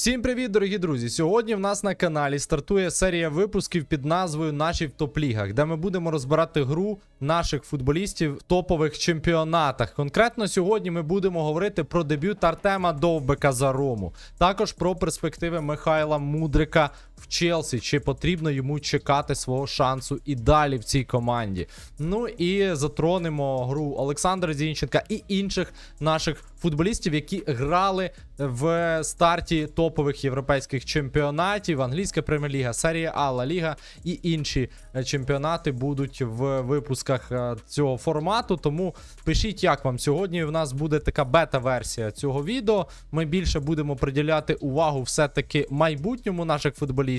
Всім привіт, дорогі друзі! Сьогодні в нас на каналі стартує серія випусків під назвою Наші в топ-лігах, де ми будемо розбирати гру наших футболістів в топових чемпіонатах. Конкретно сьогодні ми будемо говорити про дебют Артема Довбика за Рому, також про перспективи Михайла Мудрика в Челсі. Чи потрібно йому чекати свого шансу і далі в цій команді? Ну і затронемо гру Олександра Зінченка і інших наших футболістів, які грали в старті топових європейських чемпіонатів. Англійська прем'єр-ліга, серія А, Ла Ліга і інші е, чемпіонати будуть в випусках е, цього формату. Тому пишіть, як вам сьогодні. У нас буде така бета-версія цього відео. Ми більше будемо приділяти увагу все-таки майбутньому наших футболістів.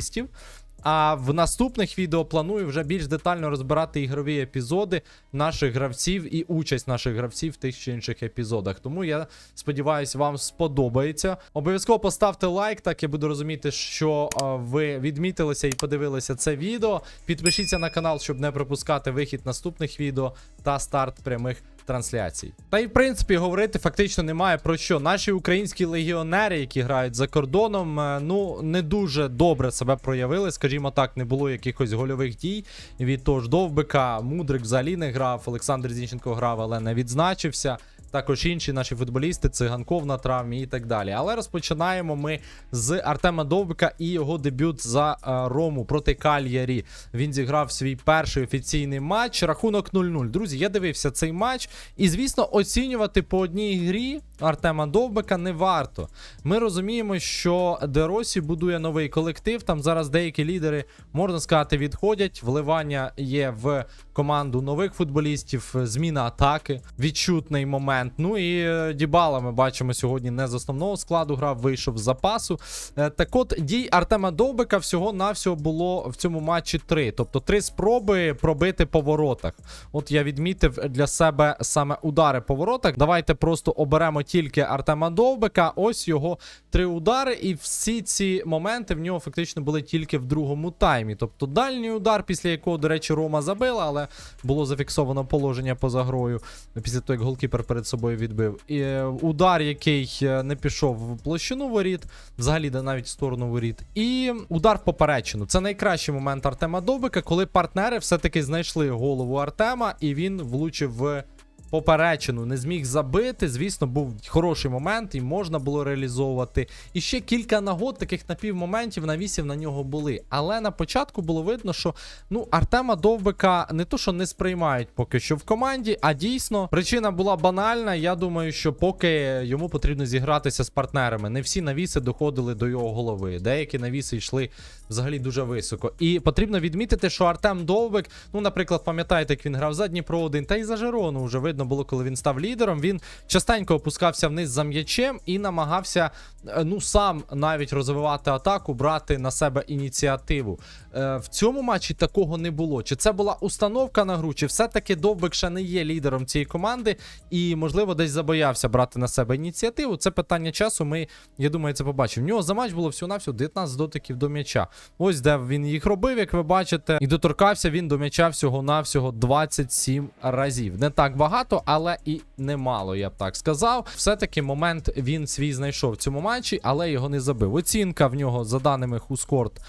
А в наступних відео планую вже більш детально розбирати ігрові епізоди наших гравців і участь наших гравців в тих чи інших епізодах. Тому я сподіваюся, вам сподобається. Обов'язково поставте лайк, так я буду розуміти, що ви відмітилися і подивилися це відео. Підпишіться на канал, щоб не пропускати вихід наступних відео та старт прямих трансляцій. Та й в принципі говорити фактично немає про що. Наші українські легіонери, які грають за кордоном, е, ну не дуже добре себе проявили. Скажімо так, не було якихось гольових дій від того ж Довбика. Мудрик взагалі не грав. Олександр Зінченко грав, але не відзначився. Також інші наші футболісти, циганков на травмі і так далі. Але розпочинаємо ми з Артема Довбика і його дебют за е, Рому проти Кальярі. Він зіграв свій перший офіційний матч. Рахунок 0-0. Друзі, я дивився цей матч. І, звісно, оцінювати по одній грі Артема Довбика не варто. Ми розуміємо, що Деросі будує новий колектив. Там зараз деякі лідери, можна сказати, відходять. Вливання є в команду нових футболістів, зміна атаки, відчутний момент. Ну і е, Дібала ми бачимо сьогодні не з основного складу грав, вийшов з запасу. Е, Так от дій Артема Довбика всього-навсього було в цьому матчі три. Тобто три спроби пробити по воротах. От я відмітив для себе саме удари по воротах. Давайте просто оберемо тільки Артема Довбика. Ось його три удари, і всі ці моменти в нього фактично були тільки в другому таймі. Тобто дальній удар, після якого, до речі, Рома забила, але було зафіксовано положення поза грою після того, як голкіпер перед собою відбив. І е, удар, який е, не пішов в площину воріт, взагалі де навіть в сторону воріт. І удар в поперечину. Це найкращий момент Артема Довбика, коли партнери все-таки знайшли голову Артема, і він влучив в поперечину, не зміг забити. Звісно, був хороший момент, і можна було реалізовувати. І ще кілька нагод, таких напівмоментів навісів на нього були. Але на початку було видно, що ну Артема Довбика не то, що не сприймають поки що в команді, а дійсно причина була банальна. Я думаю, що поки йому потрібно зігратися з партнерами. Не всі навіси доходили до його голови. Деякі навіси йшли взагалі дуже високо. І потрібно відмітити, що Артем Довбик, ну, наприклад, пам'ятаєте, як він грав за Дніпро 1, та й за Жирону вже видно було, коли він став лідером. Він частенько опускався вниз за м'ячем і намагався е, ну сам навіть розвивати атаку, брати на себе ініціативу. Е, В цьому матчі такого не було. Чи це була установка на гру, чи все-таки Довбик ще не є лідером цієї команди і, можливо, десь забоявся брати на себе ініціативу. Це питання часу. Ми, я думаю, це побачимо. В нього за матч було всього-навсього 19 дотиків до м'яча. Ось де він їх робив, як ви бачите, і доторкався він до м'яча всього-навсього 27 разів. Не так багато, але і немало, я б так сказав. Все-таки момент він свій знайшов в цьому матчі, але його не забив. Оцінка в нього, за даними Хускорт,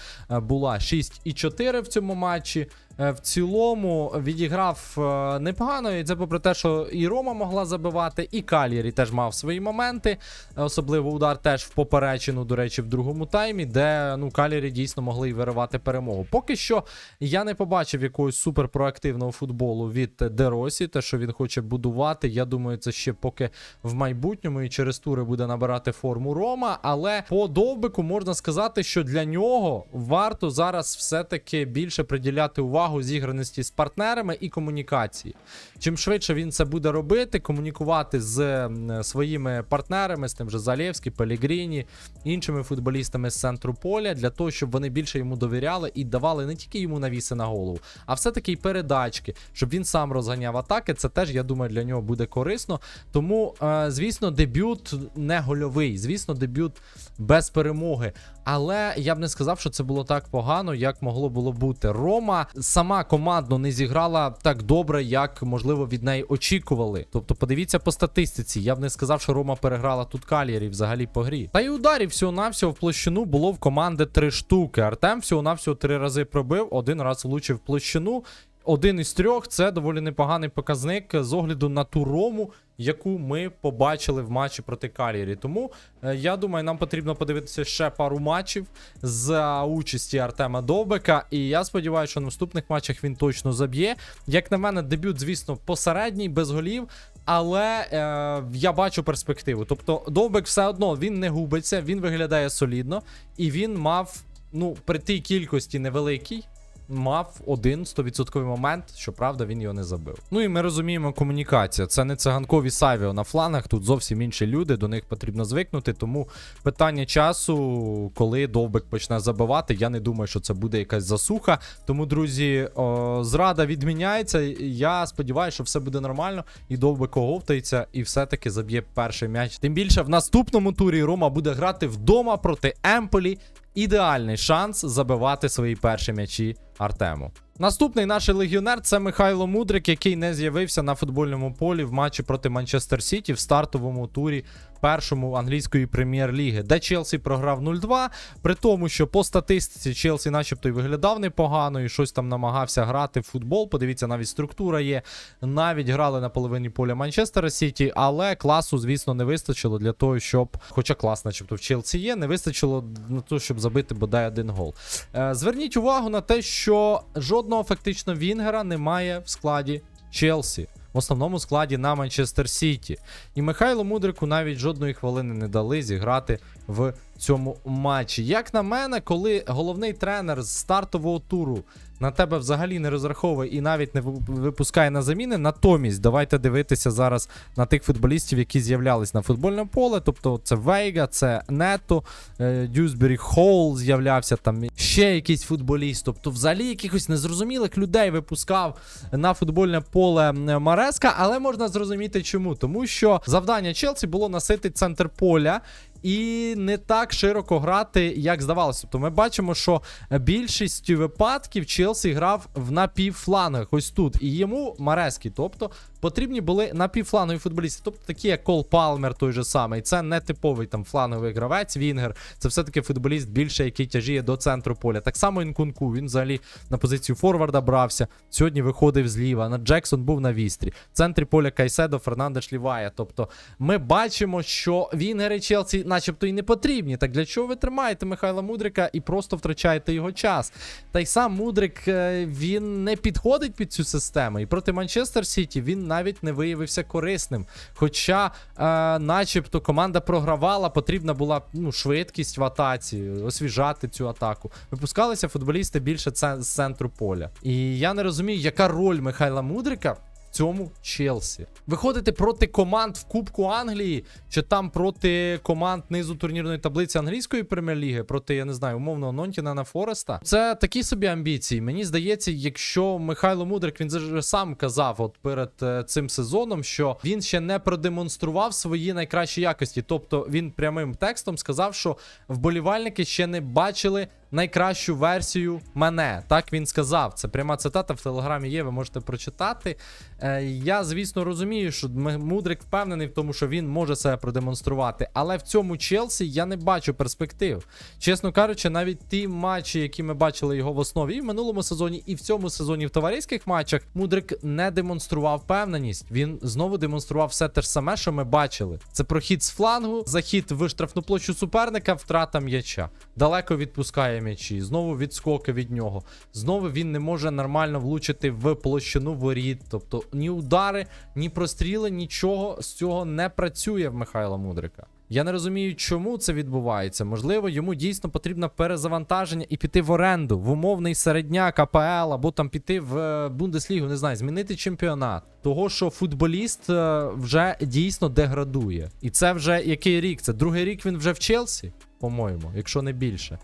е, була 6,4 в цьому матчі. Е, В цілому відіграв е, непогано, і це попри те, що і Рома могла забивати, і Кальєрі теж мав свої моменти. Особливо удар теж в поперечину, до речі, в другому таймі, де ну Кальєрі дійсно могли й виривати перемогу. Поки що я не побачив якогось суперпроактивного футболу від Деросі, те, що він хоче будувати. Я думаю, це ще поки в майбутньому і через тури буде набирати форму Рома. Але по довбику можна сказати, що для нього варто зараз все-таки більше приділяти увагу зіграності з партнерами і комунікації. Чим швидше він це буде робити, комунікувати з своїми партнерами, з тим же Залєвський, Пелігріні, іншими футболістами з центру поля, для того, щоб вони більше йому довіряли і давали не тільки йому навіси на голову, а все-таки й передачки, щоб він сам розганяв атаки. Це теж, я думаю, для нього буде корисно. Тому, е, звісно, дебют не гольовий, звісно, дебют без перемоги. Але я б не сказав, що це було так погано, як могло було бути. Рома сама командно не зіграла так добре, як можливо від неї очікували. Тобто, подивіться по статистиці. Я б не сказав, що Рома переграла тут калірів взагалі по грі. Та й ударів всього-навсього в площину було в команди три штуки. Артем всього-навсього три рази пробив, один раз влучив площину. Один із трьох це доволі непоганий показник з огляду на ту рому, яку ми побачили в матчі проти Калірі. Тому е, я думаю, нам потрібно подивитися ще пару матчів за участі Артема Довбека. І я сподіваюся, що в наступних матчах він точно заб'є. Як на мене, дебют, звісно, посередній, без голів. Але е, я бачу перспективу. Тобто, Довбек все одно він не губиться, він виглядає солідно, і він мав, ну, при тій кількості невеликій, мав один 100% момент, щоправда, він його не забив. Ну і ми розуміємо комунікація. Це не циганкові Савіо на флангах, тут зовсім інші люди, до них потрібно звикнути. Тому питання часу, коли довбик почне забивати, я не думаю, що це буде якась засуха. Тому, друзі, о, зрада відміняється. Я сподіваюся, що все буде нормально, і довбик оговтається, і все-таки заб'є перший м'яч. Тим більше в наступному турі Рома буде грати вдома проти Емполі. Ідеальний шанс забивати свої перші м'ячі Артему. Наступний наш легіонер це Михайло Мудрик, який не з'явився на футбольному полі в матчі проти Манчестер Сіті в стартовому турі першому англійської прем'єр-ліги, де Челсі програв 0-2. При тому, що по статистиці Челсі, начебто, й виглядав непогано, і щось там намагався грати в футбол. Подивіться, навіть структура є. Навіть грали на половині поля Манчестера Сіті, але класу, звісно, не вистачило для того, щоб, хоча клас, начебто, в Челсі є, не вистачило на те, щоб забити бодай один гол. Е, Зверніть увагу на те, що жодного фактично Вінгера немає в складі Челсі. В основному складі на Манчестер Сіті. І Михайло Мудрику навіть жодної хвилини не дали зіграти в цьому матчі. Як на мене, коли головний тренер з стартового туру на тебе взагалі не розраховує і навіть не випускає на заміни, натомість давайте дивитися зараз на тих футболістів, які з'являлись на футбольному поле. Тобто це Вейга, це Нето, е, Дюсбері Холл з'являвся там ще якийсь футболіст. Тобто, взагалі якихось незрозумілих людей випускав на футбольне поле Мареска, але можна зрозуміти чому. Тому що завдання Челсі було насити центр поля. І не так широко грати, як здавалося. Тобто ми бачимо, що більшість випадків Челсі грав в напівфлангах, ось тут. І йому Мареський. Тобто потрібні були напівфлангові футболісти. Тобто такі, як Кол Палмер, той же самий. Це не типовий там фланговий гравець, Вінгер. Це все-таки футболіст більше, який тяжіє до центру поля. Так само Інкунку. Він взагалі на позицію форварда брався. Сьогодні виходив зліва. На Джексон був на вістрі. В центрі поля Кайседо, Фернандеш Лівая. Тобто ми бачимо, що Вінгери Челсі, начебто, і не потрібні. Так для чого ви тримаєте Михайла Мудрика і просто втрачаєте його час? Та й сам Мудрик е, він не підходить під цю систему. І проти Манчестер Сіті він навіть не виявився корисним. Хоча, е, начебто, команда програвала, потрібна була ну, швидкість в атаці, освіжати цю атаку. Випускалися футболісти більше з центру поля. І я не розумію, яка роль Михайла Мудрика. Цьому Челсі. Виходити проти команд в Кубку Англії, чи там проти команд низу турнірної таблиці англійської прем'єр-ліги, проти, я не знаю, умовного Нонтінана Фореста. Це такі собі амбіції. Мені здається, якщо Михайло Мудрик він же сам казав, от перед е, цим сезоном, що він ще не продемонстрував свої найкращі якості. Тобто він прямим текстом сказав, що вболівальники ще не бачили найкращу версію мене. Так він сказав. Це пряма цитата в телеграмі є, ви можете прочитати. Е, я, звісно, розумію, що Мудрик впевнений в тому, що він може себе продемонструвати. Але в цьому Челсі я не бачу перспектив. Чесно кажучи, навіть ті матчі, які ми бачили його в основі і в минулому сезоні, і в цьому сезоні в товариських матчах, Мудрик не демонстрував впевненість. Він знову демонстрував все те ж саме, що ми бачили. Це прохід з флангу, захід в штрафну площу суперника, втрата м'яча. Далеко відпускає м'ячі, знову відскоки від нього. Знову він не може нормально влучити в площину воріт. Тобто ні удари, ні простріли, нічого з цього не працює в Михайла Мудрика. Я не розумію, чому це відбувається. Можливо, йому дійсно потрібно перезавантаження і піти в оренду в умовний середняк АПЛ, або там піти в е, Бундеслігу, не знаю, змінити чемпіонат. Того, що футболіст е, вже дійсно деградує. І це вже який рік? Це другий рік він вже в Челсі, по-моєму, якщо не більше.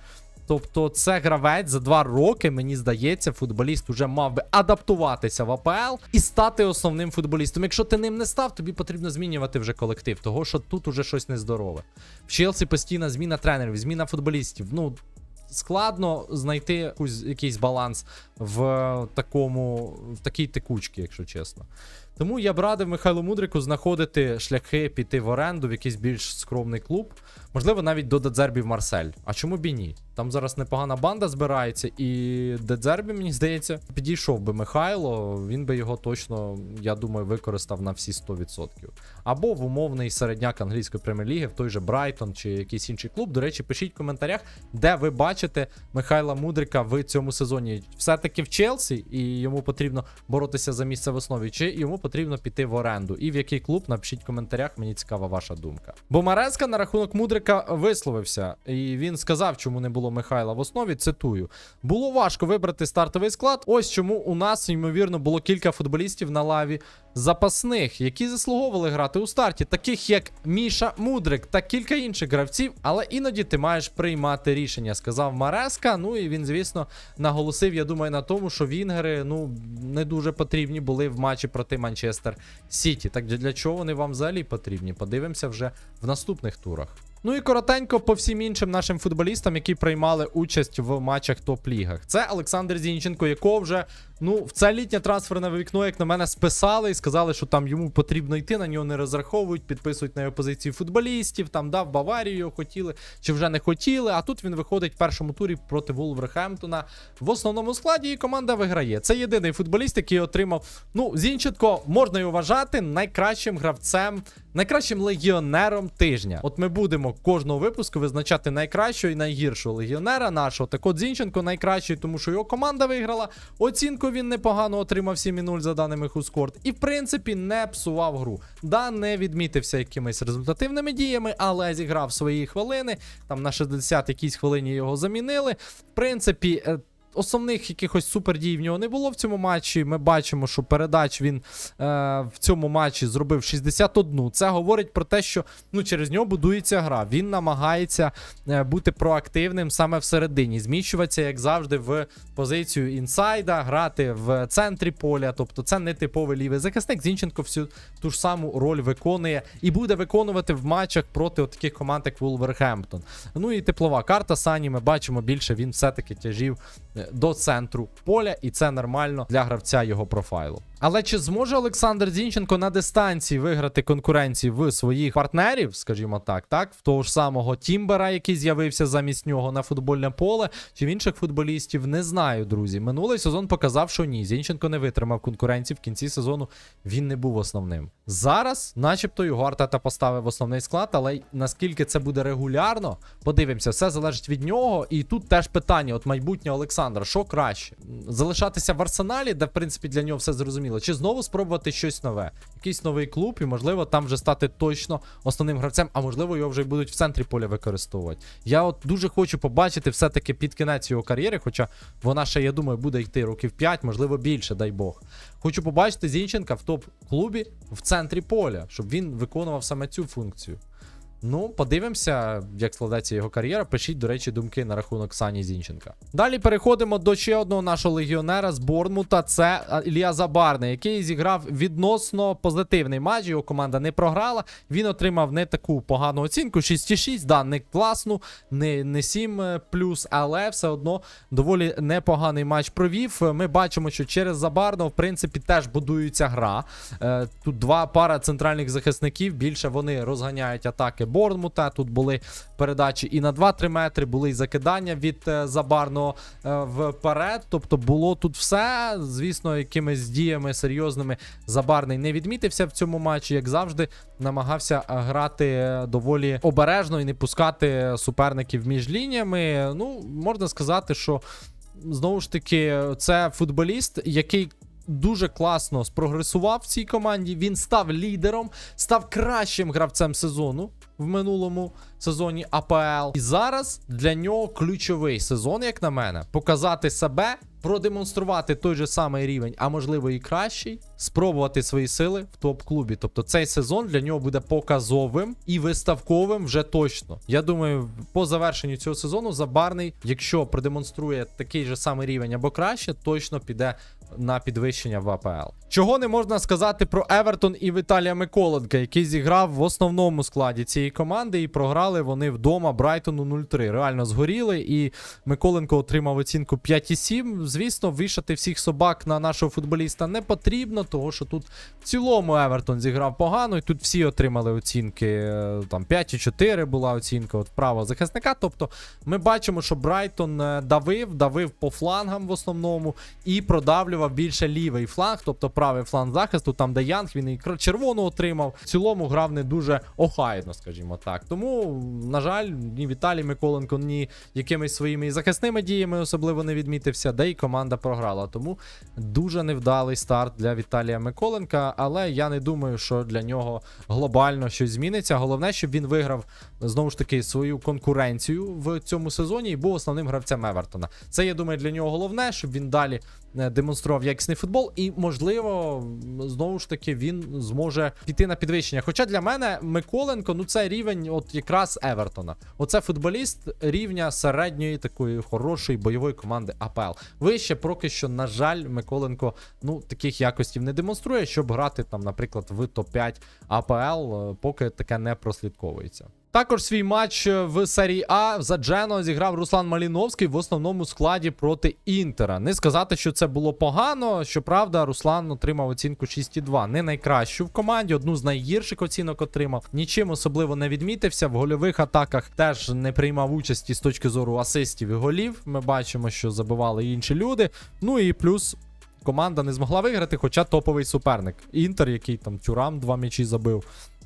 Тобто, це гравець за два роки, мені здається, футболіст уже мав би адаптуватися в АПЛ і стати основним футболістом. Якщо ти ним не став, тобі потрібно змінювати вже колектив, того що тут уже щось нездорове. В Челсі постійна зміна тренерів, зміна футболістів. Ну складно знайти якийсь баланс в такому, в такій текучці, якщо чесно. Тому я б радив Михайлу Мудрику знаходити шляхи піти в оренду в якийсь більш скромний клуб. Можливо, навіть до Дедзербі в Марсель. А чому б і ні? Там зараз непогана банда збирається, і Дедзербі, мені здається, підійшов би Михайло, він би його точно, я думаю, використав на всі 100%. Або в умовний середняк англійської прем'єр-ліги, в той же Брайтон чи якийсь інший клуб. До речі, пишіть в коментарях, де ви бачите Михайла Мудрика в цьому сезоні. Все-таки в Челсі, і йому потрібно боротися за місце в основі, чи йому потрібно піти в оренду. І в який клуб напишіть в коментарях, мені цікава ваша думка. Бо Мареска на рахунок Мудрика висловився, і він сказав, чому не було Михайла в основі. Цитую: було важко вибрати стартовий склад. Ось чому у нас, ймовірно, було кілька футболістів на лаві запасних, які заслуговували грати у старті, таких як Міша Мудрик та кілька інших гравців. Але іноді ти маєш приймати рішення, сказав Мареска. Ну і він, звісно, наголосив, я думаю, на тому, що вінгери ну не дуже потрібні були в матчі проти Манчестер Сіті. Так для чого вони вам взагалі потрібні? Подивимося вже в наступних турах. Ну і коротенько по всім іншим нашим футболістам, які приймали участь в матчах топ-лігах. Це Олександр Зінченко, якого вже ну в це літнє трансферне вікно, як на мене, списали і сказали, що там йому потрібно йти, на нього не розраховують, підписують на його позиції футболістів. Там дав Баварію його хотіли чи вже не хотіли. А тут він виходить в першому турі проти Вулверхемптона в основному складі, і команда виграє. Це єдиний футболіст, який отримав. Ну, Зінченко можна його вважати найкращим гравцем, найкращим легіонером тижня. От ми будемо кожного випуску визначати найкращого і найгіршого легіонера нашого. Так от Зінченко найкращий, тому що його команда виграла. Оцінку він непогано отримав 7,0 за даними Хускорт. І в принципі не псував гру. Да, не відмітився якимись результативними діями, але зіграв свої хвилини. Там на 60 якійсь хвилині його замінили. В принципі. Основних якихось супердій в нього не було в цьому матчі. Ми бачимо, що передач він е, в цьому матчі зробив 61. Це говорить про те, що ну, через нього будується гра. Він намагається е, бути проактивним саме всередині, зміщуватися, як завжди, в позицію інсайда, грати в центрі поля. Тобто це не типовий лівий захисник. Зінченко всю ту ж саму роль виконує і буде виконувати в матчах проти от таких команд, як Вулверхемптон. Ну і теплова карта Сані. Ми бачимо більше. Він все-таки тяжів е, до центру поля, і це нормально для гравця його профайлу. Але чи зможе Олександр Зінченко на дистанції виграти конкуренції в своїх партнерів, скажімо так, так, в того ж самого Тімбера, який з'явився замість нього на футбольне поле, чи в інших футболістів, не знаю, друзі. Минулий сезон показав, що ні. Зінченко не витримав конкуренції. В кінці сезону він не був основним. Зараз, начебто, його Артета поставив основний склад, але наскільки це буде регулярно, подивимося, все залежить від нього. І тут теж питання: от майбутнє Олександра, що краще? Залишатися в арсеналі, де в принципі для нього все зрозуміло, чи знову спробувати щось нове, якийсь новий клуб, і можливо там вже стати точно основним гравцем, а можливо його вже будуть в центрі поля використовувати. Я от дуже хочу побачити все-таки під кінець його кар'єри, хоча вона ще, я думаю, буде йти років 5, можливо, більше, дай Бог. Хочу побачити Зінченка в топ-клубі в центрі поля, щоб він виконував саме цю функцію. Ну, подивимося, як складеться його кар'єра. Пишіть, до речі, думки на рахунок Сані Зінченка. Далі переходимо до ще одного нашого легіонера з Борнмута. Це а, Ілля Забарний, який зіграв відносно позитивний матч. Його команда не програла. Він отримав не таку погану оцінку. 6,6, да, не класну, не, не 7 плюс, але все одно доволі непоганий матч провів. Ми бачимо, що через Забарного, в принципі, теж будується гра. Е, Тут два пара центральних захисників. Більше вони розганяють атаки Борнмута. Тут були передачі і на 2-3 метри, були і закидання від е, Забарного е, вперед. Тобто було тут все. Звісно, якимись діями серйозними Забарний не відмітився в цьому матчі, як завжди, намагався е, грати доволі обережно і не пускати суперників між лініями. Ну, можна сказати, що знову ж таки, це футболіст, який. Дуже класно спрогресував в цій команді. Він став лідером, став кращим гравцем сезону в минулому сезоні АПЛ. І зараз для нього ключовий сезон, як на мене, показати себе продемонструвати той же самий рівень, а можливо і кращий, спробувати свої сили в топ-клубі. Тобто цей сезон для нього буде показовим і виставковим вже точно. Я думаю, по завершенню цього сезону Забарний, якщо продемонструє такий же самий рівень або краще, точно піде на підвищення в АПЛ. Чого не можна сказати про Евертон і Віталія Миколенка, який зіграв в основному складі цієї команди, і програли вони вдома Брайтону 0-3. Реально згоріли, і Миколенко отримав оцінку 5,7. Звісно, вішати всіх собак на нашого футболіста не потрібно, того що тут в цілому Евертон зіграв погано, і тут всі отримали оцінки. е, Там 5,4 була оцінка от правого захисника. Тобто ми бачимо, що Брайтон е, давив, давив по флангам в основному і продавлював більше лівий фланг, тобто правий фланг захисту, там де Янг, він і червону отримав. В цілому грав не дуже охайно, скажімо так. Тому, на жаль, ні Віталій Миколенко, ні якимись своїми захисними діями особливо не відмітився, де й команда програла. Тому дуже невдалий старт для Віталія Миколенка, але я не думаю, що для нього глобально щось зміниться. Головне, щоб він виграв знову ж таки свою конкуренцію в цьому сезоні і був основним гравцем Евертона. Це я думаю для нього головне, щоб він далі демонстрував якісний футбол, і можливо, знову ж таки, він зможе піти на підвищення. Хоча для мене Миколенко, ну це рівень, от якраз Евертона. Оце футболіст рівня середньої такої хорошої бойової команди АПЛ. Вище поки що, на жаль, Миколенко ну таких якостів не демонструє, щоб грати там, наприклад, в топ-5 АПЛ, е, поки таке не прослідковується. Також свій матч е, в серії А за Джено зіграв Руслан Маліновський в основному складі проти Інтера. Не сказати, що це було погано. Щоправда, Руслан отримав оцінку 6,2. Не найкращу в команді, одну з найгірших оцінок отримав. Нічим особливо не відмітився. В гольових атаках теж не приймав участі з точки зору асистів і голів. Ми бачимо, що забивали інші люди. Ну і плюс. Команда не змогла виграти, хоча топовий суперник. Інтер, який там Тюрам два м'ячі забив.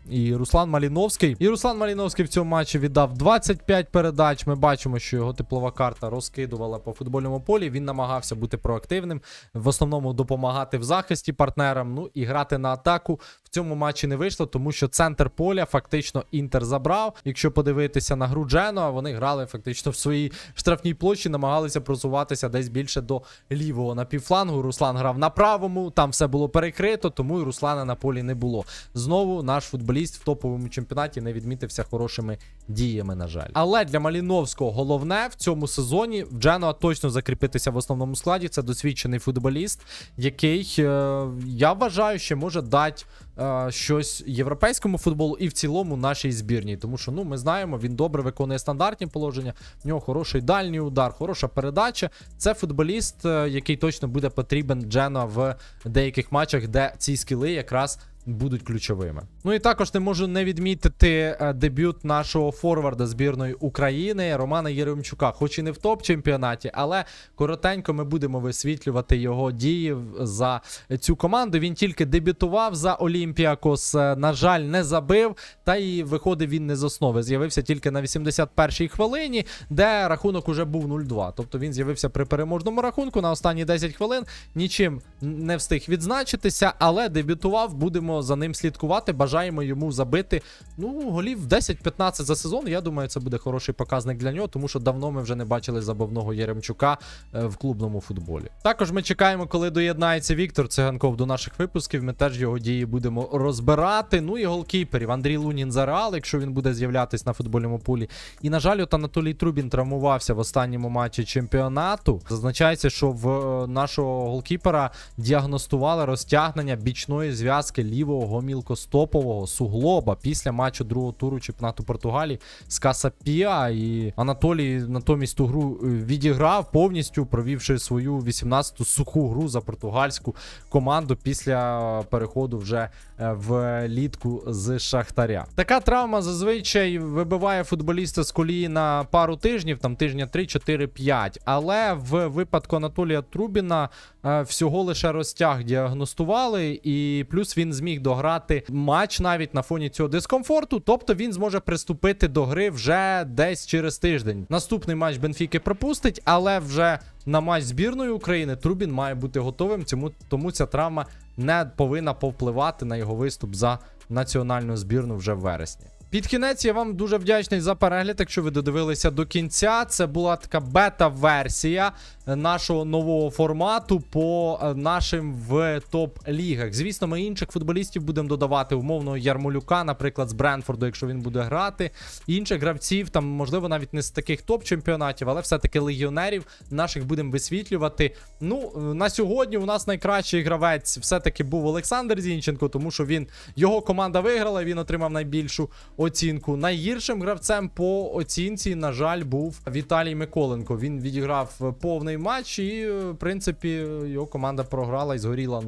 І Руслан Маліновський. І Руслан Маліновський в цьому матчі віддав 25 передач. Ми бачимо, що його теплова карта розкидувала по футбольному полі. Він намагався бути проактивним, в основному допомагати в захисті партнерам. Ну і грати на атаку в цьому матчі не вийшло, тому що центр поля фактично Інтер забрав. Якщо подивитися на гру Джено, вони грали фактично в своїй штрафній площі, намагалися просуватися десь більше до лівого напівфлангу. Руслан грав на правому, там все було перекрито, тому і Руслана на полі не було. Знову наш футболіст в топовому чемпіонаті не відмітився хорошими діями, на жаль. Але для Маліновського головне в цьому сезоні в Дженуа точно закріпитися в основному складі. Це досвідчений футболіст, який е, я вважаю, ще може дати е, щось європейському футболу і в цілому нашій збірній. Тому що ну ми знаємо, він добре виконує стандартні положення. В нього хороший дальній удар, хороша передача. Це футболіст, е, який точно буде потрібен Дженуа в деяких матчах, де ці скіли якраз будуть ключовими. Ну і також не можу не відмітити е, дебют нашого форварда збірної України Романа Єремчука, хоч і не в топ-чемпіонаті, але коротенько ми будемо висвітлювати його дії за цю команду. Він тільки дебютував за Олімпіакос. е, На жаль, не забив, та і виходив він не з основи. З'явився тільки на 81-й хвилині, де рахунок уже був 0-2. Тобто він з'явився при переможному рахунку на останні 10 хвилин. Нічим не встиг відзначитися, але дебютував. Будемо за ним слідкувати. Бажаємо йому забити ну голів 10-15 за сезон. Я думаю, це буде хороший показник для нього, тому що давно ми вже не бачили забавного Єремчука е, в клубному футболі. Також ми чекаємо, коли доєднається Віктор Циганков до наших випусків. Ми теж його дії будемо розбирати. Ну і голкіперів Андрій Лунін за Реал, якщо він буде з'являтись на футбольному полі. І на жаль, от Анатолій Трубін травмувався в останньому матчі чемпіонату. Зазначається, що в е, нашого голкіпера діагностували розтягнення бічної зв'язки лівого гомілкостопового суглоба після матчу другого туру чемпіонату Португалії з Касапіа. І Анатолій натомість ту гру е, відіграв повністю, провівши свою 18-ту суху гру за португальську команду після переходу вже е, в літку з Шахтаря. Така травма зазвичай вибиває футболіста з колії на пару тижнів, там тижня 3, 4, 5. Але в випадку Анатолія Трубіна е, всього лише розтяг діагностували, і плюс він зміг дограти матч навіть на фоні цього дискомфорту. Тобто він зможе приступити до гри вже десь через тиждень. Наступний матч Бенфіки пропустить, але вже на матч збірної України Трубін має бути готовим. Цьому тому ця травма не повинна повпливати на його виступ за національну збірну вже в вересні. Під кінець я вам дуже вдячний за перегляд, якщо ви додивилися до кінця. Це була така бета-версія е, нашого нового формату по е, нашим в топ-лігах. Звісно, ми інших футболістів будемо додавати умовного Ярмолюка, наприклад, з Бренфорду, якщо він буде грати. Інших гравців, там, можливо, навіть не з таких топ-чемпіонатів, але все-таки легіонерів наших будемо висвітлювати. Ну, е, на сьогодні у нас найкращий гравець все-таки був Олександр Зінченко, тому що він його команда виграла, він отримав найбільшу оцінку. Найгіршим гравцем по оцінці, на жаль, був Віталій Миколенко. Він відіграв повний матч, і, в принципі, його команда програла і згоріла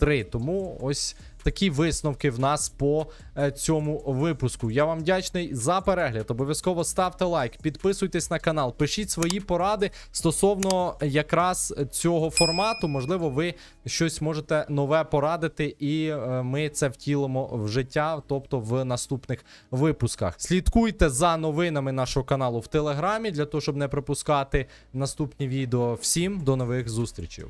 0-3. Тому ось такі висновки в нас по е, цьому випуску. Я вам вдячний за перегляд. Обов'язково ставте лайк, підписуйтесь на канал, пишіть свої поради стосовно якраз цього формату. Можливо, ви щось можете нове порадити, і е, ми це втілимо в життя, тобто в наступних випусках. Слідкуйте за новинами нашого каналу в Телеграмі для того, щоб не пропускати наступні відео. Всім до нових зустрічей.